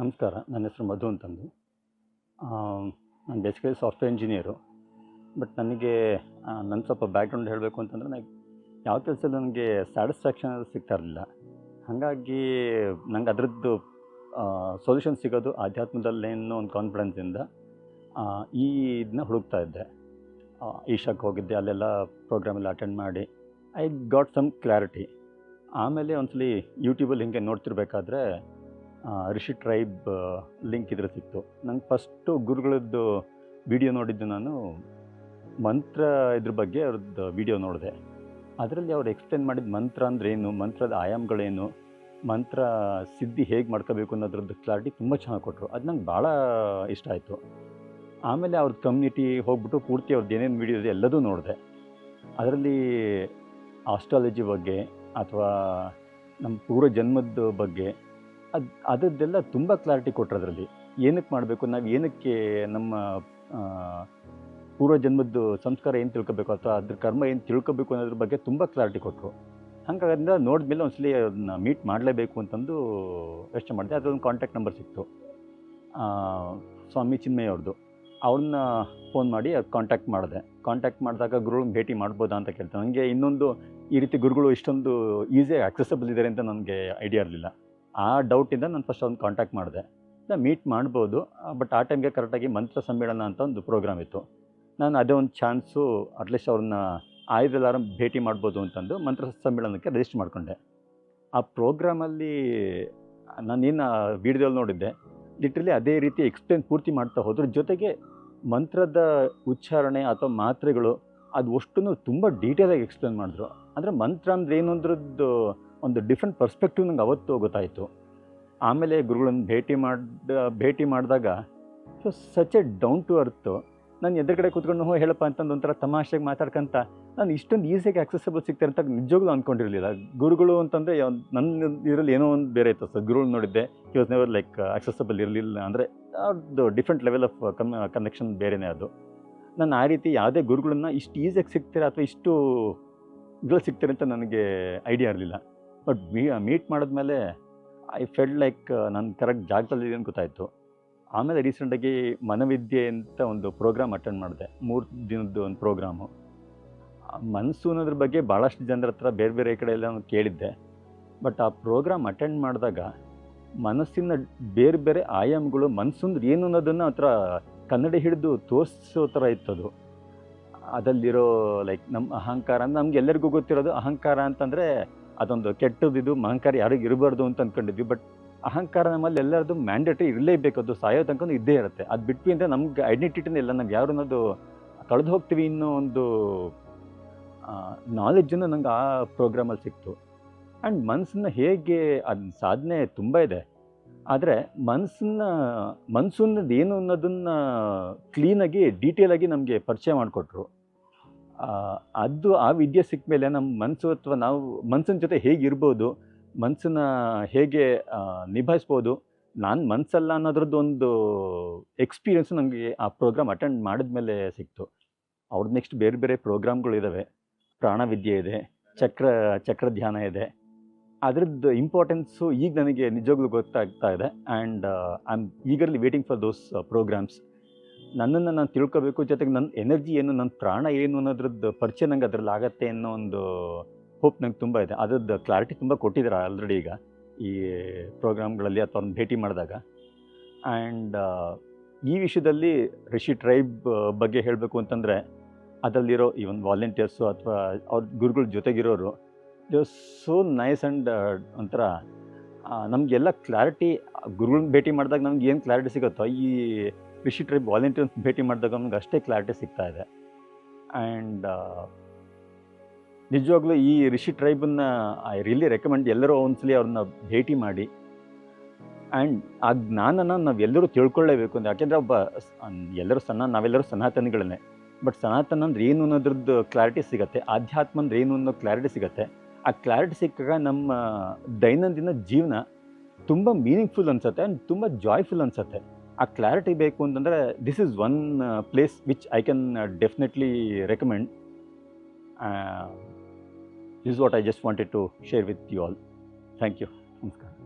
ನಮಸ್ಕಾರ. ನನ್ನ ಹೆಸರು ಮಧು ಅಂತಂದು. ನಾನು ಬೇಸಿಕಲಿ ಸಾಫ್ಟ್ವೇರ್ ಇಂಜಿನಿಯರು ಬಟ್ ನನಗೆ ನನ್ನ ಸ್ವಲ್ಪ ಬ್ಯಾಕ್ಗ್ರೌಂಡ್ ಹೇಳಬೇಕು ಅಂತಂದರೆ ನನಗೆ ಯಾವ ಕೆಲಸದಲ್ಲಿ ನನಗೆ ಸ್ಯಾಟಿಸ್ಫ್ಯಾಕ್ಷನ್ ಸಿಗ್ತಾ ಇರಲಿಲ್ಲ. ಹಾಗಾಗಿ ನಂಗೆ ಅದರದ್ದು ಸೊಲ್ಯೂಷನ್ ಸಿಗೋದು ಆಧ್ಯಾತ್ಮದಲ್ಲೇನೋ ಒಂದು ಕಾನ್ಫಿಡೆನ್ಸಿಂದ ಈ ಇದನ್ನ ಹುಡುಕ್ತಾ ಇದ್ದೆ. ಈಶಾಕ್ಕೆ ಹೋಗಿದ್ದೆ, ಅಲ್ಲೆಲ್ಲ ಪ್ರೋಗ್ರಾಮೆಲ್ಲ ಅಟೆಂಡ್ ಮಾಡಿ. ಐ ಗಾಟ್ ಸಮ್ ಕ್ಲಾರಿಟಿ ಆಮೇಲೆ ಒಂದ್ಸಲಿ ಯೂಟ್ಯೂಬಲ್ಲಿ ಹಿಂಗೆ ನೋಡ್ತಿರ್ಬೇಕಾದ್ರೆ ರಿಷಿ ಟ್ರೈಬ್ ಲಿಂಕ್ ಇದ್ರೆ ಸಿಕ್ತು. ನಂಗೆ ಫಸ್ಟು ಗುರುಗಳದ್ದು ವಿಡಿಯೋ ನೋಡಿದ್ದು ನಾನು ಮಂತ್ರ ಇದ್ರ ಬಗ್ಗೆ ಅವ್ರದ್ದು ವಿಡಿಯೋ ನೋಡಿದೆ. ಅದರಲ್ಲಿ ಅವ್ರು ಎಕ್ಸ್ಪ್ಲೇನ್ ಮಾಡಿದ ಮಂತ್ರ ಅಂದ್ರೆ ಏನು ಮಂತ್ರದ ಆಯಾಮಗಳೇನು, ಮಂತ್ರ ಸಿದ್ಧಿ ಹೇಗೆ ಮಾಡ್ಕೋಬೇಕು ಅನ್ನೋದ್ರದ್ದು ಕ್ಲಾರಿಟಿ ತುಂಬ ಚೆನ್ನಾಗಿ ಕೊಟ್ಟರು ಅದು ನಂಗೆ ಭಾಳ ಇಷ್ಟ ಆಯಿತು. ಆಮೇಲೆ ಅವ್ರ ಕಮ್ಯುನಿಟಿ ಹೋಗ್ಬಿಟ್ಟು ಪೂರ್ತಿ ಅವ್ರದ್ದು ಏನೇನು ವಿಡಿಯೋ ಇದೆ ಎಲ್ಲದೂ ನೋಡಿದೆ. ಅದರಲ್ಲಿ ಆಸ್ಟ್ರಾಲಜಿ ಬಗ್ಗೆ ಅಥವಾ ನಮ್ಮ ಪೂರ್ವ ಜನ್ಮದ ಬಗ್ಗೆ ಅದು ಅದರದ್ದೆಲ್ಲ ತುಂಬ ಕ್ಲಾರಿಟಿ ಕೊಟ್ಟರು ಅದರಲ್ಲಿ ಏನಕ್ಕೆ ಮಾಡಬೇಕು? ನಾವು ಏನಕ್ಕೆ ನಮ್ಮ ಪೂರ್ವ ಜನ್ಮದ್ದು ಸಂಸ್ಕಾರ ಏನು ತಿಳ್ಕೊಬೇಕು? ಅಥವಾ ಅದ್ರ ಕರ್ಮ ಏನು ತಿಳ್ಕೊಬೇಕು ಅನ್ನೋದ್ರ ಬಗ್ಗೆ ತುಂಬ ಕ್ಲಾರಿಟಿ ಕೊಟ್ಟರು ಹಂಗಾಗಿಂದ ನೋಡಿದ್ಮೇಲೆ ಒಂದು ಒಂದ್ಸಲಿ ಅದನ್ನ ಮೀಟ್ ಮಾಡಲೇಬೇಕು ಅಂತಂದು ಯೋಚನೆ ಮಾಡಿದೆ. ಅದರೊಂದು ಕಾಂಟ್ಯಾಕ್ಟ್ ನಂಬರ್ ಸಿಕ್ತು. ಸ್ವಾಮಿ ಚಿನ್ಮಯವ್ರದ್ದು ಅವ್ರನ್ನ ಫೋನ್ ಮಾಡಿ ಕಾಂಟ್ಯಾಕ್ಟ್ ಮಾಡಿದೆ. ಕಾಂಟ್ಯಾಕ್ಟ್ ಮಾಡಿದಾಗ ಗುರುಗಳನ್ನ ಭೇಟಿ ಮಾಡ್ಬೋದಾ ಅಂತ ಕೇಳ್ತಾರೆ ನನಗೆ ಇನ್ನೊಂದು ಈ ರೀತಿ ಗುರುಗಳು ಇಷ್ಟೊಂದು ಈಸಿಯಾಗಿ ಆಕ್ಸೆಸಬಲ್ ಇದ್ದಾರೆ ಅಂತ ನನಗೆ ಐಡಿಯಾ ಇರಲಿಲ್ಲ. ಆ ಡೌಟಿಂದ ನಾನು ಫಸ್ಟ್ ಅವ್ನು ಕಾಂಟ್ಯಾಕ್ಟ್ ಮಾಡಿದೆ. ಮೀಟ್ ಮಾಡ್ಬೋದು ಬಟ್ ಆ ಟೈಮ್ಗೆ ಕರೆಕ್ಟಾಗಿ ಮಂತ್ರ ಸಮ್ಮೇಳನ ಅಂತ ಒಂದು ಪ್ರೋಗ್ರಾಮ್ ಇತ್ತು. ನಾನು ಅದೇ ಒಂದು ಚಾನ್ಸು ಅಟ್ಲೀಸ್ಟ್ ಅವ್ರನ್ನ ಆಯುರ್ವೆಲಾರಂ ಭೇಟಿ ಮಾಡ್ಬೋದು ಅಂತಂದು ಮಂತ್ರ ಸಮ್ಮೇಳನಕ್ಕೆ ರಿಜಿಸ್ಟರ್ ಮಾಡಿಕೊಂಡೆ. ಆ ಪ್ರೋಗ್ರಾಮಲ್ಲಿ ನಾನೇನು ವಿಡಿಯೋದಲ್ಲಿ ನೋಡಿದ್ದೆ. ಲಿಟ್ರಲಿ ಅದೇ ರೀತಿ ಎಕ್ಸ್ಪ್ಲೇನ್ ಪೂರ್ತಿ ಮಾಡ್ತಾ ಹೋದ್ರ. ಜೊತೆಗೆ ಮಂತ್ರದ ಉಚ್ಚಾರಣೆ ಅಥವಾ ಮಾತ್ರೆಗಳು ಅದು ಅಷ್ಟು ತುಂಬ ಡೀಟೇಲಾಗಿ ಎಕ್ಸ್ಪ್ಲೇನ್ ಮಾಡಿದ್ರು. ಅಂದರೆ ಮಂತ್ರ ಅಂದ್ರೆ ಏನು ಒಂದು ಡಿಫ್ರೆಂಟ್ ಪರ್ಸ್ಪೆಕ್ಟಿವ್ ನಂಗೆ ಅವತ್ತು ಗೊತ್ತಾಯಿತು. ಆಮೇಲೆ ಗುರುಗಳನ್ನು ಭೇಟಿ ಮಾಡ, ಭೇಟಿ ಮಾಡಿದಾಗ so such a down to earth ನಾನು ಎದುರುಗಡೆ ಕೂತ್ಕೊಂಡು, ಹೋ, ಹೇಳಪ್ಪ ಅಂತಂದು ಒಂಥರ ತಮಾಷೆಗೆ ಮಾತಾಡ್ಕೊಂತ, ನಾನು ಇಷ್ಟೊಂದು ಈಸಿಯಾಗಿ ಆಕ್ಸೆಸಬಲ್ ಸಿಗ್ತಾರೆ ಅಂತ ನಿಜವಾಗ್ಲೂ ಅಂದ್ಕೊಂಡಿರಲಿಲ್ಲ ಗುರುಗಳು ಅಂತಂದರೆ ನನ್ನ ಇದರಲ್ಲಿ ಏನೋ ಒಂದು ಬೇರೆ ಇತ್ತು. ಸರ್ ಗುರುಗಳು ನೋಡಿದ್ದೆ he was never like accessible ಇರಲಿಲ್ಲ ಅಂದರೆ ಅದು different level of come connection ಬೇರೆನೇ ಅದು. ನಾನು ಆ ರೀತಿ ಯಾವುದೇ ಗುರುಗಳನ್ನ ಇಷ್ಟು ಈಸಿಯಾಗಿ ಸಿಗ್ತಾರೆ ಅಥವಾ ಇಷ್ಟು, ಇದ್ರಲ್ಲಿ ಸಿಗ್ತಾರೆ ಅಂತ ನನಗೆ ಐಡಿಯಾ ಇರಲಿಲ್ಲ. ಬಟ್ ಮೀಟ್ ಮಾಡಿದ್ಮೇಲೆ ಐ ಫೆಲ್ಟ್ ಲೈಕ್ ನಾನು ಕರೆಕ್ಟ್ ಜಾಗದಲ್ಲಿ ಅಂತ ಗೊತ್ತಾಯಿತು. ಆಮೇಲೆ ರೀಸೆಂಟಾಗಿ ಮನವಿದ್ಯೆ ಅಂತ ಒಂದು ಪ್ರೋಗ್ರಾಮ್ ಅಟೆಂಡ್ ಮಾಡಿದೆ. ಮೂರು ದಿನದ್ದು ಒಂದು ಪ್ರೋಗ್ರಾಮು ಮನಸ್ಸು ಅನ್ನೋದ್ರ ಬಗ್ಗೆ ಭಾಳಷ್ಟು ಜನರ ಹತ್ರ ಬೇರೆ ಬೇರೆ ಕಡೆ ಎಲ್ಲ ಕೇಳಿದ್ದೆ. ಬಟ್ ಆ ಪ್ರೋಗ್ರಾಮ್ ಅಟೆಂಡ್ ಮಾಡಿದಾಗ ಮನಸ್ಸಿನ ಬೇರೆ ಬೇರೆ ಆಯಾಮಗಳು ಮನಸ್ಸಂದ್ರೆ ಏನು ಅನ್ನೋದನ್ನು ಹತ್ರ ಕನ್ನಡ ಹಿಡಿದು ತೋರಿಸೋ ಥರ ಇತ್ತದು ಅದಲ್ಲಿರೋ ಲೈಕ್ ನಮ್ಮ ಅಹಂಕಾರ ನಮ್ಗೆ ಎಲ್ಲರಿಗೂ ಗೊತ್ತಿರೋದು ಅಹಂಕಾರ ಅಂತಂದರೆ ಅದೊಂದು ಕೆಟ್ಟದಿದು ಅಹಂಕಾರ ಯಾರಿಗೂ ಇರಬಾರ್ದು ಅಂತ ಅಂದ್ಕೊಂಡಿದ್ವಿ ಬಟ್ ಅಹಂಕಾರ ನಮ್ಮಲ್ಲಿ ಎಲ್ಲರದು ಮ್ಯಾಂಡೇಟ್ರಿ ಇರಲೇಬೇಕು. ಅದು ಸಾಯೋ ತನಕ ಇದ್ದೇ ಇರುತ್ತೆ. ಅದು ಬಿಟ್ವಿ ಅಂದರೆ ನಮ್ಗೆ ಐಡೆಂಟಿಟಿನೇ ಇಲ್ಲ. ನಾವು ಯಾರು ಅನ್ನೋದು ಕಳೆದು ಹೋಗ್ತೀವಿ ಅನ್ನೋ ಒಂದು ನಾಲೆಡ್ಜನ್ನು ನಂಗೆ ಆ ಪ್ರೋಗ್ರಾಮಲ್ಲಿ ಸಿಕ್ತು. ಆ್ಯಂಡ್ ಮನಸ್ಸನ್ನ ಹೇಗೆ, ಅದು ಸಾಧನೆ ತುಂಬ ಇದೆ. ಆದರೆ ಮನಸ್ಸನ್ನ ಮನಸ್ಸು ಅನ್ನೋದು ಏನು ಅನ್ನೋದನ್ನು ಕ್ಲೀನಾಗಿ ಡೀಟೇಲಾಗಿ ನಮಗೆ ಪರಿಚಯ ಮಾಡಿಕೊಟ್ರು. ಅದು ಆ ವಿದ್ಯೆ ಸಿಕ್ಕ ಮೇಲೆ ನಮ್ಮ ಮನಸ್ಸು ಅಥವಾ ನಾವು ಮನಸ್ಸಿನ ಜೊತೆ ಹೇಗಿರ್ಬೋದು ಮನಸ್ಸನ್ನ ಹೇಗೆ ನಿಭಾಯಿಸ್ಬೋದು, ನಾನು ಮನಸ್ಸಲ್ಲ ಅನ್ನೋದ್ರದ್ದು ಒಂದು ಎಕ್ಸ್ಪೀರಿಯನ್ಸು ನನಗೆ ಆ ಪ್ರೋಗ್ರಾಮ್ ಅಟೆಂಡ್ ಮಾಡಿದ್ಮೇಲೆ ಸಿಕ್ತು. ಅವ್ರದ್ದು ನೆಕ್ಸ್ಟ್ ಬೇರೆ ಬೇರೆ ಪ್ರೋಗ್ರಾಮ್ಗಳಿದ್ದಾವೆ ಪ್ರಾಣವಿದ್ಯೆ ಇದೆ, ಚಕ್ರ ಚಕ್ರ ಧ್ಯಾನ ಇದೆ. ಅದರದ್ದು ಇಂಪಾರ್ಟೆನ್ಸು ಈಗ ನನಗೆ ನಿಜವಾಗ್ಲೂ ಗೊತ್ತಾಗ್ತಾ ಇದೆ. And I am eagerly waiting for those programs ನನ್ನನ್ನು ನಾನು ತಿಳ್ಕೊಬೇಕು, ಜೊತೆಗೆ ನನ್ನ ಎನರ್ಜಿ ಏನು, ನನ್ನ ಪ್ರಾಣ ಏನು ಅನ್ನೋದ್ರದ್ದು ಪರಿಚಯ ನಂಗೆ ಅದ್ರಲ್ಲಿ ಆಗತ್ತೆ ಅನ್ನೋ ಒಂದು ಹೋಪ್ ನಂಗೆ ತುಂಬ ಇದೆ. ಅದ್ರದ್ದು ಕ್ಲಾರಿಟಿ ತುಂಬ ಕೊಟ್ಟಿದ್ದಾರೆ ಆಲ್ರೆಡಿ ಈಗ ಈ ಪ್ರೋಗ್ರಾಮ್ಗಳಲ್ಲಿ ಅಥವಾ ಭೇಟಿ ಮಾಡಿದಾಗ. ಆ್ಯಂಡ್ ಈ ವಿಷಯದಲ್ಲಿ ರಿಷಿ ಟ್ರೈಬ್ ಬಗ್ಗೆ ಹೇಳಬೇಕು ಅಂತಂದರೆ ಅದರಲ್ಲಿರೋ ಈ ಒಂದು ವಾಲಂಟಿಯರ್ಸು ಅಥವಾ ಅವ್ರ ಗುರುಗಳ ಜೊತೆಗಿರೋರು ದೇ ಸೋ ನೈಸ್ ಆ್ಯಂಡ್ ಒಂಥರ ನಮಗೆಲ್ಲ ಕ್ಲಾರಿಟಿ ಗುರುಗಳನ್ನ ಭೇಟಿ ಮಾಡಿದಾಗ ನಮ್ಗೆ ಏನು ಕ್ಲಾರಿಟಿ ಸಿಗುತ್ತೋ ಈ ರಿಷಿ ಟ್ರೈಬ್ ವಾಲಂಟಿಯರ್ಸ್ ಭೇಟಿ ಮಾಡಿದಾಗ ನಮ್ಗೆ ಅಷ್ಟೇ ಕ್ಲಾರಿಟಿ ಸಿಗ್ತಾ ಇದೆ. ಆ್ಯಂಡ್ ನಿಜವಾಗ್ಲೂ ಈ ರಿಷಿ ಟ್ರೈಬನ್ನ ಐ ರಿಯಲಿ ರೆಕಮೆಂಡ್ ಎಲ್ಲರೂ ಒಂದ್ಸಲಿ ಅವ್ರನ್ನ ಭೇಟಿ ಮಾಡಿ. ಆ್ಯಂಡ್ ಆ ಜ್ಞಾನನ ನಾವೆಲ್ಲರೂ ತಿಳ್ಕೊಳ್ಳೇಬೇಕು ಅಂದರೆ, ಯಾಕೆಂದರೆ ಒಬ್ಬ ಎಲ್ಲರೂ ಸಣ್ಣ, ನಾವೆಲ್ಲರೂ ಸನಾತನಿಗಳನ್ನೇ. ಬಟ್ ಸನಾತನ ಅಂದ್ರೆ ಏನು ಅನ್ನೋದ್ರದ್ದು ಕ್ಲಾರಿಟಿ ಸಿಗುತ್ತೆ, ಆಧ್ಯಾತ್ಮ ಅಂದ್ರೆ ಏನು ಅನ್ನೋ ಕ್ಲಾರಿಟಿ ಸಿಗುತ್ತೆ. ಆ ಕ್ಲಾರಿಟಿ ಸಿಕ್ಕಾಗ ನಮ್ಮ ದೈನಂದಿನ ಜೀವನ ತುಂಬ ಮೀನಿಂಗ್ಫುಲ್ ಅನ್ಸುತ್ತೆ ಆ್ಯಂಡ್ ತುಂಬ ಜಾಯ್ಫುಲ್ ಅನ್ಸುತ್ತೆ. ಆ ಕ್ಲಾರಿಟಿ ಬೇಕು ಅಂತಂದರೆ this is one place which I can definitely recommend this what I just wanted to share with you all thank you ನಮಸ್ಕಾರ